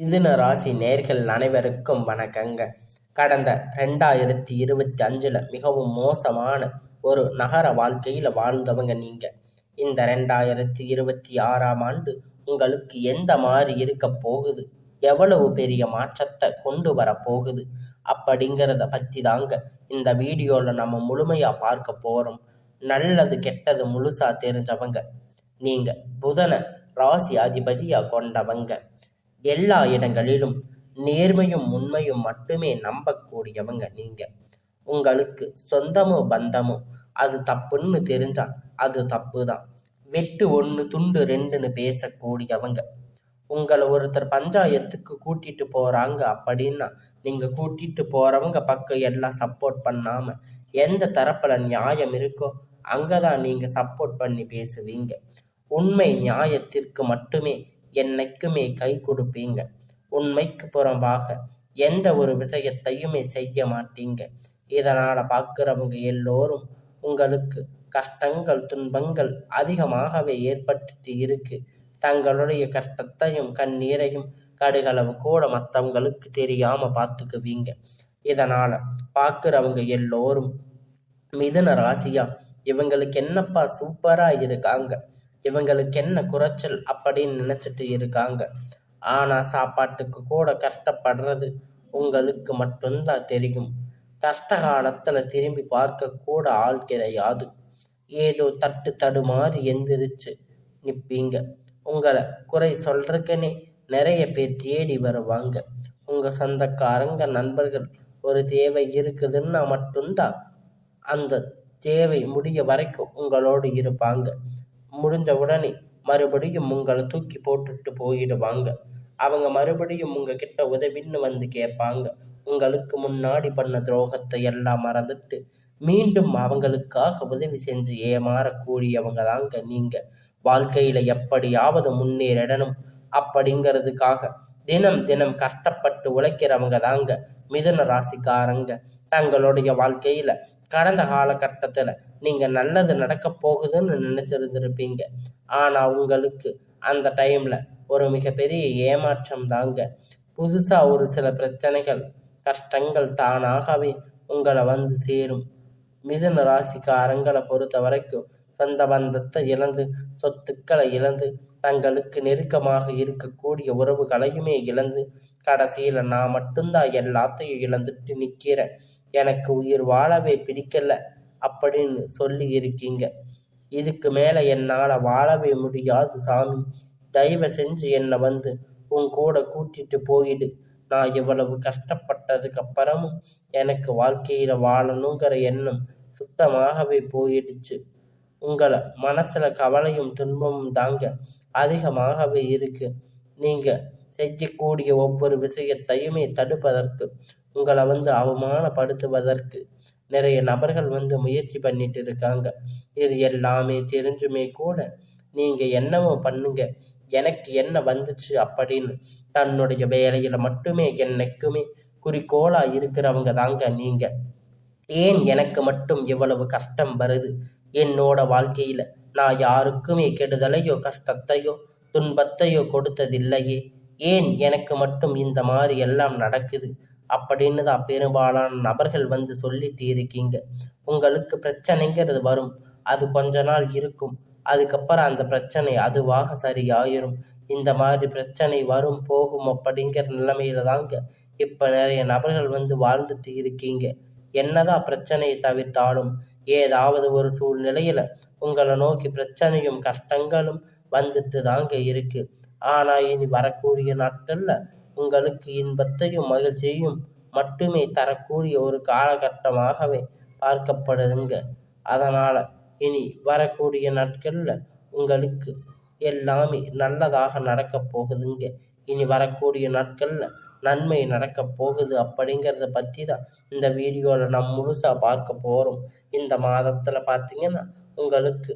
மிதுன ராசி நேர்கள் அனைவருக்கும் வணக்கங்க. கடந்த ரெண்டாயிரத்தி இருபத்தி அஞ்சில் மிகவும் மோசமான ஒரு நகர வாழ்க்கையில் வாழ்ந்தவங்க நீங்கள் இந்த ரெண்டாயிரத்தி இருபத்தி ஆறாம் ஆண்டு உங்களுக்கு எந்த மாதிரி இருக்க போகுது? எவ்வளவு பெரிய மாற்றத்தை கொண்டு வர போகுது? அப்படிங்கிறத பற்றி தாங்க இந்த வீடியோவில் நம்ம முழுமையாக பார்க்க போகிறோம் நல்லது கெட்டது முழுசாக தெரிஞ்சவங்க. நீங்கள் புதனை ராசி அதிபதியாக கொண்டவங்க. எல்லா இடங்களிலும் நேர்மையும் உண்மையும் மட்டுமே நம்பக்கூடியவங்க நீங்க. உங்களுக்கு சொந்தமோ பந்தமோ அது தப்புன்னு தெரிஞ்சா அது தப்பு தான் வெட்டு ஒன்று துண்டு ரெண்டுன்னு பேசக்கூடியவங்க. உங்களை ஒருத்தர் பஞ்சாயத்துக்கு கூட்டிட்டு போறாங்க அப்படின்னா நீங்க கூட்டிட்டு போறவங்க பக்கம் எல்லாம் சப்போர்ட் பண்ணாம எந்த தரப்புல நியாயம் இருக்கோ அங்கதான் நீங்க சப்போர்ட் பண்ணி பேசுவீங்க. உண்மை நியாயத்திற்கு மட்டுமே என்னைக்குமே கை கொடுப்பீங்க. உண்மைக்கு புறம்பாக எந்த ஒரு விஷயத்தையுமே செய்ய மாட்டீங்க. இதனால் பார்க்குறவங்க எல்லோரும் உங்களுக்கு கஷ்டங்கள் துன்பங்கள் அதிகமாகவே ஏற்பட்டு இருக்கு. தங்களுடைய கஷ்டத்தையும் கண்ணீரையும் கடுகளவு கூட மற்றவங்களுக்கு தெரியாமல் பார்த்துக்குவீங்க. இதனால் பார்க்குறவங்க எல்லோரும் மிதுன ராசியா இவங்களுக்கு என்னப்பா சூப்பராக இருக்காங்க. இவங்களுக்கு என்ன குறைச்சல் அப்படின்னு நினச்சிட்டு இருக்காங்க. ஆனால் சாப்பாட்டுக்கு கூட கஷ்டப்படுறது உங்களுக்கு மட்டும்தான் தெரியும். கஷ்ட காலத்தில் திரும்பி பார்க்க கூட ஆள் கிடையாது. ஏதோ தட்டு தடுமாறி எந்திரிச்சு நிற்பீங்க உங்களை குறை சொல்றதுக்குன்னே நிறைய பேர் தேடி வருவாங்க. உங்கள் சொந்தக்காரங்க நண்பர்கள் ஒரு தேவை இருக்குதுன்னா மட்டும்தான் அந்த தேவை முடிய வரைக்கும் உங்களோடு இருப்பாங்க. முடிஞ்ச உடனே மறுபடியும் உங்களை தூக்கி போட்டுட்டு போயிடுவாங்க. அவங்க மறுபடியும் உங்ககிட்ட உதவின்னு வந்து கேட்பாங்க. உங்களுக்கு முன்னாடி பண்ண துரோகத்தை எல்லாம் மறந்துட்டு மீண்டும் அவங்களுக்காக உதவி செஞ்சு ஏமாறக்கூடியவங்க தாங்க நீங்கள் வாழ்க்கையில் எப்படியாவது முன்னேறிடணும் அப்படிங்கிறதுக்காக தினம் தினம் கஷ்டப்பட்டு உழைக்கிறவங்க தாங்க மிதுன ராசிக்காரங்க. தங்களுடைய வாழ்க்கையில் கடந்த காலகட்டத்தில் நீங்கள் நல்லது நடக்க போகுதுன்னு நினச்சிருந்துருப்பீங்க. ஆனால் உங்களுக்கு அந்த டைமில் ஒரு மிகப்பெரிய ஏமாற்றம் தாங்க. புதுசாக ஒரு சில பிரச்சனைகள் கஷ்டங்கள் தானாகவே உங்களை வந்து சேரும். மிதுன ராசிக்காரங்களை பொறுத்த வரைக்கும் சொந்த பந்தத்தை இழந்து சொத்துக்களை இழந்து தங்களுக்கு நெருக்கமாக இருக்கக்கூடிய உறவுகளையுமே இழந்து கடைசியில் நான் மட்டும்தான் எல்லாத்தையும் இழந்துட்டு நிற்கிறேன் எனக்கு உயிர் வாழவே பிடிக்கல அப்படின்னு சொல்லி இருக்கீங்க. இதுக்கு மேலே என்னால் வாழவே முடியாது சாமி. தயவு செஞ்சு என்னை வந்து உன் கூட கூட்டிட்டு போயிடு. நான் இவ்வளவு கஷ்டப்பட்டதுக்கு அப்புறமும் எனக்கு வாழ்க்கையில் வாழணுங்கிற எண்ணம் சுத்தமாகவே போயிடுச்சு. உங்களை மனசில் கவலையும் துன்பமும் தாங்க அதிகமாகவே இருக்கு. நீங்கள் செய்யக்கூடிய ஒவ்வொரு விஷயத்தையுமே தடுப்பதற்கு உங்களை வந்து அவமானப்படுத்துவதற்கு நிறைய நபர்கள் வந்து முயற்சி பண்ணிட்டு இருக்காங்க. இது எல்லாமே தெரிஞ்சுமே கூட நீங்கள் என்னவோ பண்ணுங்க எனக்கு என்ன வந்துச்சு அப்படின்னு தன்னுடைய வேலையில் மட்டுமே என்னைக்குமே குறிக்கோளாக இருக்கிறவங்க தாங்க நீங்கள் ஏன் எனக்கு மட்டும் இவ்வளவு கஷ்டம் வருது? என்னோட வாழ்க்கையில் நான் யாருக்குமே கெடுதலையோ கஷ்டத்தையோ துன்பத்தையோ கொடுத்ததில்லையே. ஏன் எனக்கு மட்டும் இந்த மாதிரி எல்லாம் நடக்குது? அப்படின்னு தான் பெரும்பாலான நபர்கள் வந்து சொல்லிட்டு இருக்கீங்க. உங்களுக்கு பிரச்சனைங்கிறது வரும். அது கொஞ்ச நாள் இருக்கும். அதுக்கப்புறம் அந்த பிரச்சனை அதுவாக சரியாயிரும். இந்த மாதிரி பிரச்சனை வரும் போகும் அப்படிங்கிற நிலைமையில தாங்க இப்போ நிறைய நபர்கள் வந்து வாழ்ந்துட்டு இருக்கீங்க. என்னதான் பிரச்சனையை தவிர்த்தாலும் ஏதாவது ஒரு சூழ்நிலையில் உங்களை நோக்கி பிரச்சனையும் கஷ்டங்களும் வந்துட்டு தாங்க இருக்கு. ஆனால் இனி வரக்கூடிய நாட்களில் உங்களுக்கு இன்பத்தையும் மகிழ்ச்சியையும் மட்டுமே தரக்கூடிய ஒரு காலகட்டமாகவே பார்க்கப்படுதுங்க. அதனால் இனி வரக்கூடிய நாட்களில் உங்களுக்கு எல்லாமே நல்லதாக நடக்கப் போகுதுங்க. இனி வரக்கூடிய நாட்களில் நன்மை நடக்க போகுது அப்படிங்கிறத பற்றி தான் இந்த வீடியோவில் நம்ம முழுசாக பார்க்க போகிறோம் இந்த மாதத்தில் பார்த்தீங்கன்னா உங்களுக்கு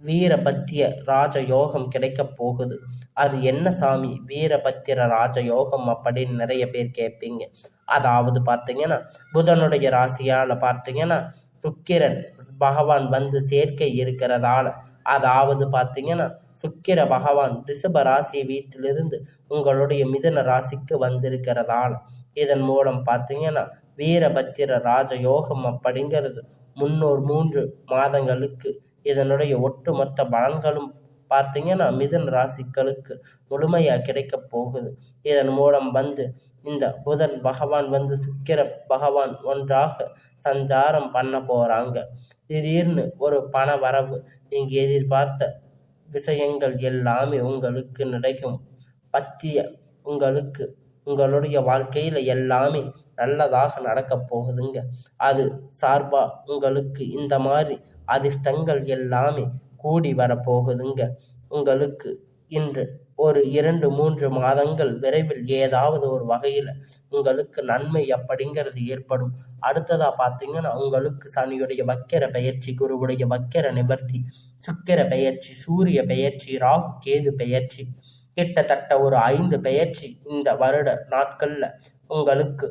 வீரபத்திய ராஜயோகம் கிடைக்க போகுது. அது என்ன சாமி? வீரபத்திர ராஜயோகம் அப்படின்னு நிறைய பேர் கேட்பீங்க. அதாவது பார்த்தீங்கன்னா புதனுடைய ராசியால் பார்த்தீங்கன்னா சுக்கிரன் பகவான் வந்து சேர்க்கை இருக்கிறதால அதாவது பார்த்தீங்கன்னா சுக்கிர பகவான் ரிஷப ராசி வீட்டிலிருந்து உங்களுடைய மிதன ராசிக்கு வந்திருக்கிறதால இதன் மூலம் பார்த்தீங்கன்னா வீரபத்திர ராஜயோகம் அப்படிங்கிறது முன்னூறு மூன்று மாதங்களுக்கு இதனுடைய ஒட்டுமொத்த பலன்களும் பார்த்தீங்கன்னா மிதன் ராசிக்களுக்கு முழுமையாக கிடைக்க போகுது. இதன் மூலம் வந்து இந்த புதன் பகவான் வந்து சுக்கிர பகவான் ஒன்றாக சஞ்சாரம் பண்ண போகிறாங்க திடீர்னு ஒரு பண வரவு நீங்கள் எதிர்பார்த்த விஷயங்கள் எல்லாமே உங்களுக்கு நடக்கும் பத்திய உங்களுக்கு உங்களுடைய வாழ்க்கையில் எல்லாமே நல்லதாக நடக்கப் போகுதுங்க. அது சார்பாக உங்களுக்கு இந்த மாதிரி அதிர்ஷ்டங்கள் எல்லாமே கூடி வரப்போகுதுங்க. உங்களுக்கு இன்று ஒரு இரண்டு மூன்று மாதங்கள் விரைவில் ஏதாவது ஒரு வகையில் உங்களுக்கு நன்மை அப்படிங்கிறது ஏற்படும். அடுத்ததாக பார்த்தீங்கன்னா உங்களுக்கு சனியுடைய வக்கர பெயர்ச்சி குருவுடைய வக்கிர நிவர்த்தி சுக்கிர பெயர்ச்சி சூரிய பெயர்ச்சி ராகு கேது பெயர்ச்சி கிட்டத்தட்ட ஒரு ஐந்து பெயர்ச்சி இந்த வருட நாட்களில் உங்களுக்கு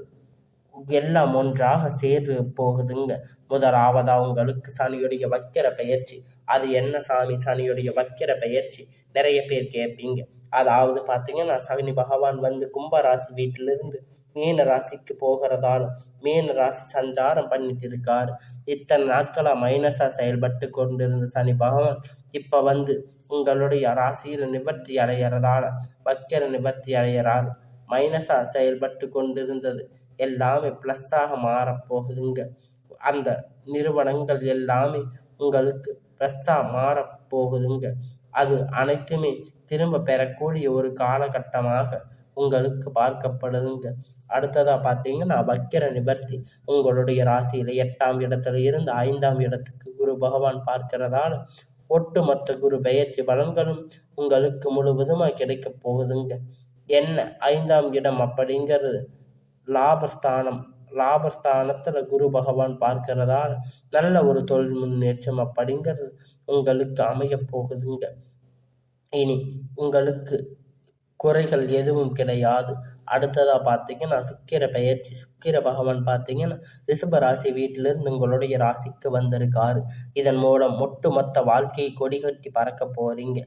எல்லாம் ஒன்றாக சேர்ந்து போகுதுங்க. முதலாவதா உங்களுக்கு சனியுடைய வக்கிர பயிற்சி அது என்ன சாமி? சனியுடைய வக்கிர பயிற்சி நிறைய பேர் கேட்பீங்க அதாவது பார்த்தீங்கன்னா சனி பகவான் வந்து கும்பராசி வீட்டிலிருந்து மீன ராசிக்கு போகிறதால மீன ராசி சஞ்சாரம் பண்ணிட்டு இருக்காரு. இத்தனை நாட்களாக மைனஸாக செயல்பட்டு கொண்டிருந்த சனி பகவான் இப்போ வந்து உங்களுடைய ராசியில் நிவர்த்தி அடைகிறதால வக்கிர நிவர்த்தி அடைகிறார் மைனஸாக செயல்பட்டு கொண்டிருந்தது. எல்லாமே ப்ளஸ்ஸாக மாறப்போகுதுங்க அந்த நிறுவனங்கள் எல்லாமே உங்களுக்கு ப்ளஸ்ஸாக மாறப்போகுதுங்க அது அனைத்துமே திரும்ப பெறக்கூடிய ஒரு காலகட்டமாக உங்களுக்கு பார்க்கப்படுதுங்க. அடுத்ததாக பார்த்தீங்கன்னா வக்கிர நிவர்த்தி உங்களுடைய ராசியில் எட்டாம் இடத்துல இருந்து ஐந்தாம் இடத்துக்கு குரு பகவான் பார்க்கிறதால ஒட்டுமொத்த குரு பெயர்ச்சி பலன்களும் உங்களுக்கு முழுவதுமாக கிடைக்க போகுதுங்க. என்ன? ஐந்தாம் இடம் அப்படிங்கிறது லாபஸ்தானம் லாபஸ்தானத்தில் குரு பகவான் பார்க்கிறதால் நல்ல ஒரு தொழில் முன்னேற்றம் அப்படிங்கிறது உங்களுக்கு அமைய போகுதுங்க. இனி உங்களுக்கு குறைகள் எதுவும் கிடையாது. அடுத்ததாக பார்த்தீங்கன்னா சுக்கிர பெயர்ச்சி சுக்கிர பகவான் பார்த்தீங்கன்னா ரிஷப ராசி வீட்டிலிருந்து உங்களுடைய ராசிக்கு வந்திருக்காரு. இதன் மூலம் ஒட்டுமொத்த வாழ்க்கையை கொடிகட்டி பறக்க போகிறீங்க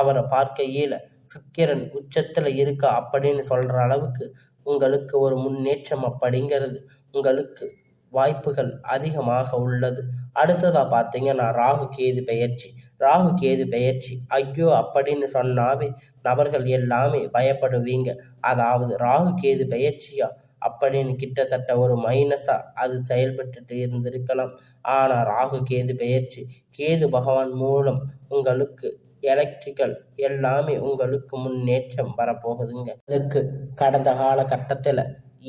அவரை பார்க்கையில் சுக்கிரன் உச்சத்தில் இருக்கா அப்படின்னு சொல்கிற அளவுக்கு உங்களுக்கு ஒரு முன்னேற்றம் அப்படிங்கிறது உங்களுக்கு வாய்ப்புகள் அதிகமாக உள்ளது. அடுத்ததாக பார்த்தீங்கன்னா ராகு கேது பெயர்ச்சி. ராகு கேது பெயர்ச்சி. ஐயோ அப்படின்னு சொன்னாவே நபர்கள் எல்லாமே பயப்படுவீங்க. அதாவது ராகு கேது பெயர்ச்சியா? அப்படின்னு கிட்டத்தட்ட ஒரு மைனஸாக அது செயல்பட்டுட்டு இருந்திருக்கலாம். ஆனால் ராகு கேது பெயர்ச்சி. கேது பகவான் மூலம் உங்களுக்கு எலக்ட்ரிக்கல் எல்லாமே உங்களுக்கு முன்னேற்றம் வரப்போகுதுங்க. இதுக்கு கடந்த காலகட்டத்தில்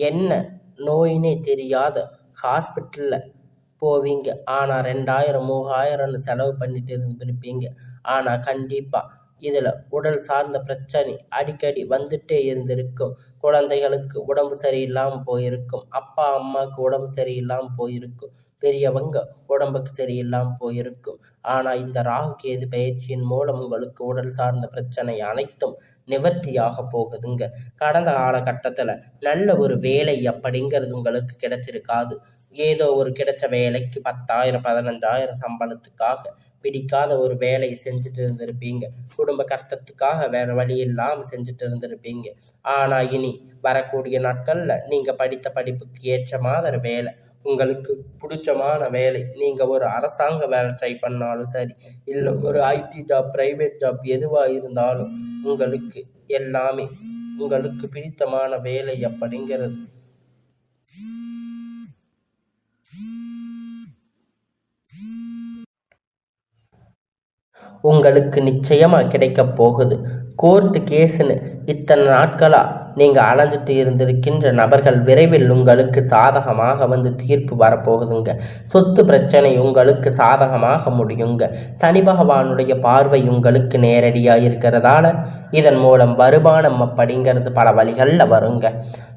என்ன நோயினே தெரியாத ஹாஸ்பிட்டலில் போவீங்க. ஆனால் ரெண்டாயிரம் மூவாயிரம்னு செலவு பண்ணிட்டு இருந்திருப்பீங்க. ஆனால் கண்டிப்பாக இதில் உடல் சார்ந்த பிரச்சனை அடிக்கடி வந்துட்டே இருந்திருக்கும். குழந்தைகளுக்கு உடம்பு சரியில்லாமல் போயிருக்கும். அப்பா அம்மாவுக்கு உடம்பு சரியில்லாமல் போயிருக்கும். பெரியவங்க உடம்புக்கு சரியில்லாமல் போயிருக்கும். ஆனால் இந்த ராகு கேது பயிற்சியின் மூலம் உங்களுக்கு உடல் சார்ந்த பிரச்சனை அனைத்தும் நிவர்த்தியாக போகுதுங்க. கடந்த காலகட்டத்தில் நல்ல ஒரு வேலை அப்படிங்கிறது உங்களுக்கு கிடைச்சிருக்காது. ஏதோ ஒரு கிடைச்ச வேலைக்கு பத்தாயிரம் பதினஞ்சாயிரம் சம்பளத்துக்காக பிடிக்காத ஒரு வேலையை செஞ்சுட்டு இருந்திருப்பீங்க குடும்ப கஷ்டத்துக்காக வேறு வழி இல்லாமல் செஞ்சுட்டு இருந்திருப்பீங்க ஆனால் இனி வரக்கூடிய நாட்களில் நீங்கள் படித்த படிப்புக்கு ஏற்ற மாதிரி வேலை உங்களுக்கு பிடிச்சமான வேலை நீங்கள் ஒரு அரசாங்க வேலை ட்ரை பண்ணாலும் சரி இல்லை ஒரு ஐடி ஜாப் ப்ரைவேட் ஜாப் எதுவாக இருந்தாலும் உங்களுக்கு எல்லாமே உங்களுக்கு பிடித்தமான வேலை அப்படிங்கிறது உங்களுக்கு நிச்சயமாக கிடைக்க போகுது. கோர்ட்டு கேஸுன்னு இத்தனை நாட்களாக நீங்கள் அலைஞ்சிட்டு இருந்திருக்கின்ற நபர்கள் விரைவில் உங்களுக்கு சாதகமாக வந்து தீர்ப்பு வரப்போகுதுங்க. சொத்து பிரச்சனை உங்களுக்கு சாதகமாக முடியுங்க. சனி பகவானுடைய பார்வை உங்களுக்கு நேரடியாக இருக்கிறதால இதன் மூலம் வருமானம் அப்படிங்கிறது பல வழிகளில் வருங்க.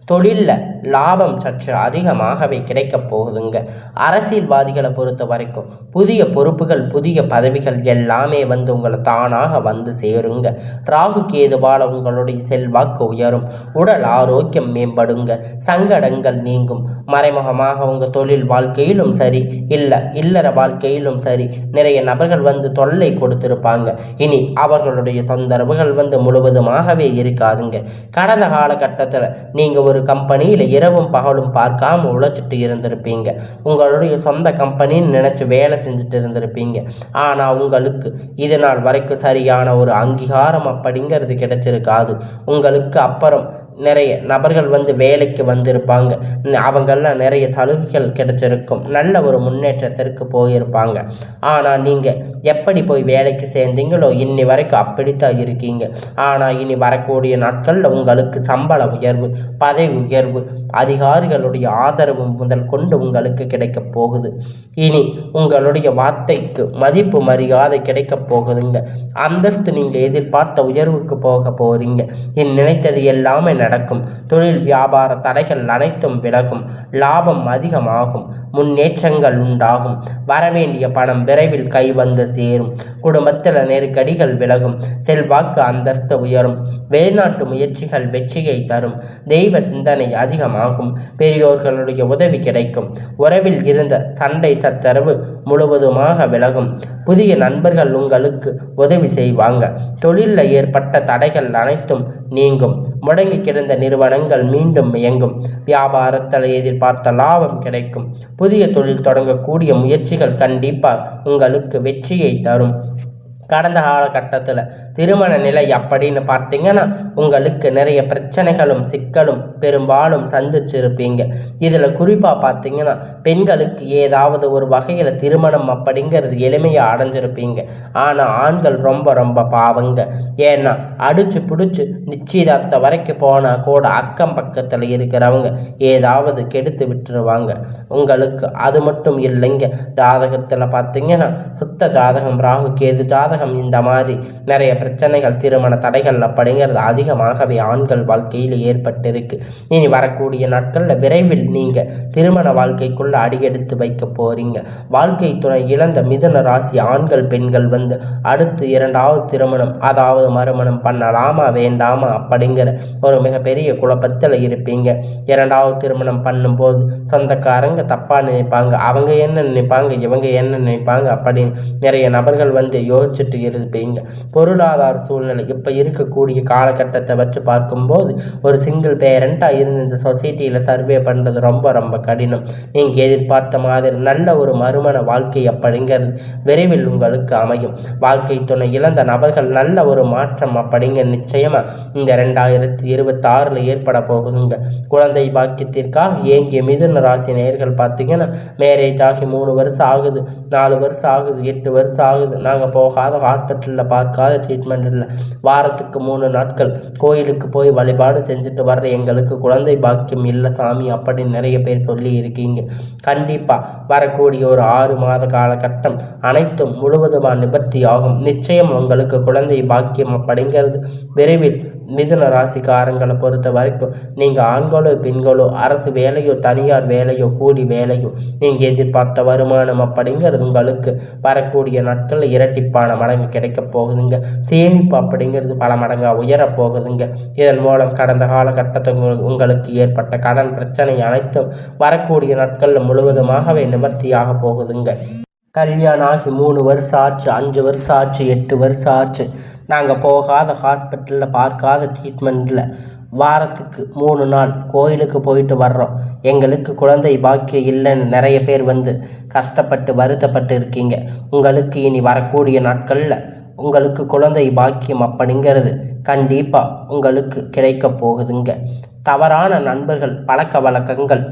தொழிலில் லாபம் சற்று அதிகமாகவே கிடைக்கப் போகுதுங்க. அரசியல்வாதிகளை பொறுத்த வரைக்கும் புதிய பொறுப்புகள் புதிய பதவிகள் எல்லாமே வந்து உங்களை தானாக வந்து சேருங்க. ராகு கேதுவால் உங்களுடைய செல்வாக்கு உயரும். உடல் ஆரோக்கியம் மேம்படுங்க. சங்கடங்கள் நீங்கும். மறைமுகமாக உங்கள் தொழில் வாழ்க்கையிலும் சரி இல்லை இல்லற வாழ்க்கையிலும் சரி நிறைய நபர்கள் வந்து தொல்லை கொடுத்திருப்பாங்க. இனி அவர்களுடைய தொந்தரவுகள் வந்து முழுவதுமாகவே இருக்காதுங்க. கடந்த காலகட்டத்தில் நீங்கள் ஒரு கம்பெனியில் இரவும் பகலும் பார்க்காம உழைச்சிட்டு இருந்திருப்பீங்க. உங்களுடைய சொந்த கம்பெனின்னு நினச்சி வேலை செஞ்சுட்டு இருந்திருப்பீங்க. ஆனால் உங்களுக்கு இது நாள் வரைக்கும் சரியான ஒரு அங்கீகாரம் அப்படிங்கிறது கிடைச்சிருக்காது. உங்களுக்கு அப்புறம் நிறைய நபர்கள் வந்து வேலைக்கு வந்திருப்பாங்க. அவங்கெல்லாம் நிறைய சலுகைகள் கிடைச்சிருக்கும். நல்ல ஒரு முன்னேற்றத்திற்கு போயிருப்பாங்க. ஆனால் நீங்கள் எப்படி போய் வேலைக்கு சேர்ந்தீங்களோ இன்னி வரைக்கும் அப்படித்தான் இருக்கீங்க. ஆனால் இனி வரக்கூடிய நாட்களில் உங்களுக்கு சம்பள உயர்வு பதவி உயர்வு அதிகாரிகளுடைய ஆதரவு முதல் கொண்டு உங்களுக்கு கிடைக்கப் போகுது. இனி உங்களுடைய வார்த்தைக்கு மதிப்பு மரியாதை கிடைக்கப் போகுதுங்க. அந்தஸ்து நீங்கள் எதிர்பார்த்த உயர்வுக்கு போக போகிறீங்க நினைத்தது எல்லாமே நடக்கும். தொழில் வியாபார தடைகள் அனைத்தும் விலகும். லாபம் அதிகமாகும். முன்னேற்றங்கள் உண்டாகும். வரவேண்டிய பணம் விரைவில் கை வந்து சேரும். குடும்பத்தில் நெருக்கடிகள் விலகும். செல்வாக்கு அந்தஸ்து உயரும். வெளிநாட்டு முயற்சிகள் வெற்றியை தரும். தெய்வ சிந்தனை அதிகமாகும். பெரியோர்களுடைய உதவி கிடைக்கும். உறவில் இருந்த சண்டை சத்தரவு முழுவதுமாக விலகும். புதிய நண்பர்கள் உங்களுக்கு உதவி செய்வாங்க. தொழிலில் ஏற்பட்ட தடைகள் அனைத்தும் நீங்கும். முடங்கி கிடந்த நிறுவனங்கள் மீண்டும் இயங்கும். வியாபாரத்தில் எதிர்பார்த்த லாபம் கிடைக்கும். புதிய தொழில் தொடங்கக்கூடிய முயற்சிகள் கண்டிப்பாக உங்களுக்கு வெற்றியை தரும். கடந்த காலகட்டத்தில் திருமண நிலை அப்படின்னு பார்த்தீங்கன்னா உங்களுக்கு நிறைய பிரச்சனைகளும் சிக்கலும் பெரும்பாலும் சந்திச்சிருப்பீங்க. இதில் குறிப்பாக பார்த்தீங்கன்னா பெண்களுக்கு ஏதாவது ஒரு வகையில் திருமணம் அப்படிங்கிறது எளிமையாக அடைஞ்சிருப்பீங்க. ஆனால் ஆண்கள் ரொம்ப ரொம்ப பாவங்க. ஏன்னா அடிச்சு பிடிச்சி நிச்சயதார்த்தம் வரைக்கும் போனால் கூட அக்கம் பக்கத்தில் இருக்கிறவங்க ஏதாவது கெடுத்து விட்டுருவாங்க. உங்களுக்கு அது மட்டும் இல்லைங்க. ஜாதகத்தில் பார்த்தீங்கன்னா சுத்த ஜாதகம் ராகு கேது ஜாதகம் ஜாதகம் இந்த மாதிரி நிறைய பிரச்சனைகள் திருமண தடைகள் அப்படிங்கிறது அதிகமாகவே ஆண்கள் வாழ்க்கையில் ஏற்பட்டிருக்கு. இனி வரக்கூடிய நாட்களில் விரைவில் நீங்கள் திருமண வாழ்க்கைக்குள்ள அடியெடுத்து வைக்க போறீங்க. வாழ்க்கை துணை இழந்த மிதுன ராசி ஆண்கள் பெண்கள் வந்து அடுத்து இரண்டாவது திருமணம் அதாவது மறுமணம் பண்ணலாமா வேண்டாமா அப்படிங்கிற ஒரு மிகப்பெரிய குழப்பத்தில் இருப்பீங்க. இரண்டாவது திருமணம் பண்ணும்போது சொந்தக்காரங்க தப்பாக நினைப்பாங்க அவங்க என்ன நினைப்பாங்க இவங்க என்ன நினைப்பாங்க அப்படின்னு நிறைய நபர்கள் வந்து யோசிச்சு யோசிச்சுட்டு இருப்பீங்க. பொருளாதார சூழ்நிலை இப்போ இருக்கக்கூடிய காலகட்டத்தை வச்சு பார்க்கும்போது ஒரு சிங்கிள் பேரண்ட்டாக இருந்து இந்த சொசைட்டியில் சர்வே பண்ணுறது ரொம்ப ரொம்ப கடினம். நீங்கள் எதிர்பார்த்த மாதிரி நல்ல ஒரு மறுமண வாழ்க்கை அப்படிங்கிறது விரைவில் உங்களுக்கு அமையும். வாழ்க்கை துணை இழந்த நபர்கள் நல்ல ஒரு மாற்றம் அப்படிங்க நிச்சயமாக இந்த ரெண்டாயிரத்தி இருபத்தி ஆறில் ஏற்பட போகுதுங்க. குழந்தை பாக்கியத்திற்காக ஏங்கிய மிதுன ராசி நேர்கள் பார்த்தீங்கன்னா மேரேஜ் ஆகி மூணு வருஷம் ஆகுது நாலு வருஷம் ஆகுது எட்டு வருஷம் ஆகுது. நாங்கள் போகாத பார்க்காத ஹாஸ்பிட்டலில் பார்க்காத ட்ரீட்மெண்ட் இல்லை. வாரத்துக்கு மூணு நாட்கள் கோயிலுக்கு போய் வழிபாடு செஞ்சுட்டு வர்ற எங்களுக்கு குழந்தை பாக்கியம் இல்லை சாமி அப்படின்னு நிறைய பேர் சொல்லி இருக்கீங்க. கண்டிப்பாக வரக்கூடிய ஒரு ஆறு மாத காலகட்டம் அனைத்தும் முழுவதுமாக நிபர்த்தி ஆகும் நிச்சயம் உங்களுக்கு குழந்தை பாக்கியம் அப்படிங்கிறது விரைவில் மிதுன ராசிக்காரங்களை பொறுத்த வரைக்கும் நீங்கள் ஆண்களோ பெண்களோ அரசு வேலையோ தனியார் வேலையோ கூலி வேலையோ நீங்கள் எதிர்பார்த்த வருமானம் அப்படிங்கிறது உங்களுக்கு வரக்கூடிய நாட்களில் இரட்டிப்பான மடங்கு கிடைக்க போகுதுங்க. சேமிப்பு அப்படிங்கிறது பல மடங்காக உயரப் போகுதுங்க. இதன் மூலம் கடந்த காலகட்டத்தில் உங்களுக்கு ஏற்பட்ட கடன் பிரச்சனை அனைத்தும் வரக்கூடிய நாட்களில் முழுவதுமாகவே நிவர்த்தியாக போகுதுங்க. கல்யாணம் ஆகி மூணு வருஷம் ஆச்சு அஞ்சு வருஷம் ஆச்சு எட்டு வருஷம் ஆச்சு நாங்கள் போகாத ஹாஸ்பிட்டலில் பார்க்காத ட்ரீட்மெண்ட்டில் வாரத்துக்கு மூணு நாள் கோயிலுக்கு போயிட்டு வர்றோம். எங்களுக்கு குழந்தை பாக்கியம் இல்லைன்னு நிறைய பேர் வந்து கஷ்டப்பட்டு வருத்தப்பட்டு இருக்கீங்க. உங்களுக்கு இனி வரக்கூடிய நாட்களில் உங்களுக்கு குழந்தை பாக்கியம் அப்படிங்கிறது கண்டிப்பாக உங்களுக்கு கிடைக்க போகுதுங்க. தவறான நண்பர்கள் பழக்க வழக்கங்கள்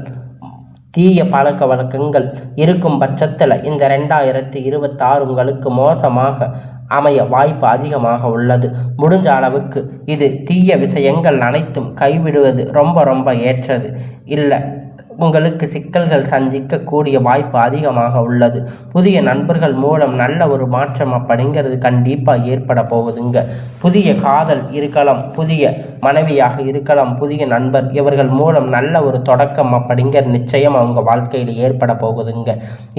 தீய பழக்க வழக்கங்கள் இருக்கும் பட்சத்தில் இந்த ரெண்டாயிரத்தி இருபத்தாறு உங்களுக்கு மோசமாக அமைய வாய்ப்பு அதிகமாக உள்ளது. முடிஞ்ச அளவுக்கு இது தீய விஷயங்கள் அனைத்தும் கைவிடுவது ரொம்ப ரொம்ப ஏற்றது. இல்லை உங்களுக்கு சிக்கல்கள் சந்திக்கக்கூடிய வாய்ப்பு அதிகமாக உள்ளது. புதிய நண்பர்கள் மூலம் நல்ல ஒரு மாற்றம் அப்படிங்கிறது கண்டிப்பாக ஏற்பட போகுதுங்க. புதிய காதல் இருக்கலாம் புதிய மனைவியாக இருக்கலாம் புதிய நண்பர். இவர்கள் மூலம் நல்ல ஒரு தொடக்கம் அப்படிங்கிற நிச்சயம் அவங்க வாழ்க்கையில் ஏற்பட போகுதுங்க.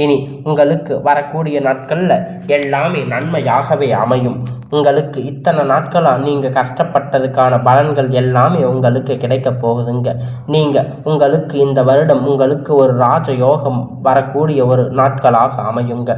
இனி உங்களுக்கு வரக்கூடிய நாட்களில் எல்லாமே நன்மையாகவே அமையும். உங்களுக்கு இத்தனை நாட்களாக நீங்கள் கஷ்டப்பட்டதுக்கான பலன்கள் எல்லாமே உங்களுக்கு கிடைக்க போகுதுங்க. நீங்கள் உங்களுக்கு இந்த வருடம் உங்களுக்கு ஒரு ராஜ யோகம் வரக்கூடிய ஒரு நாட்களாக அமையுங்க.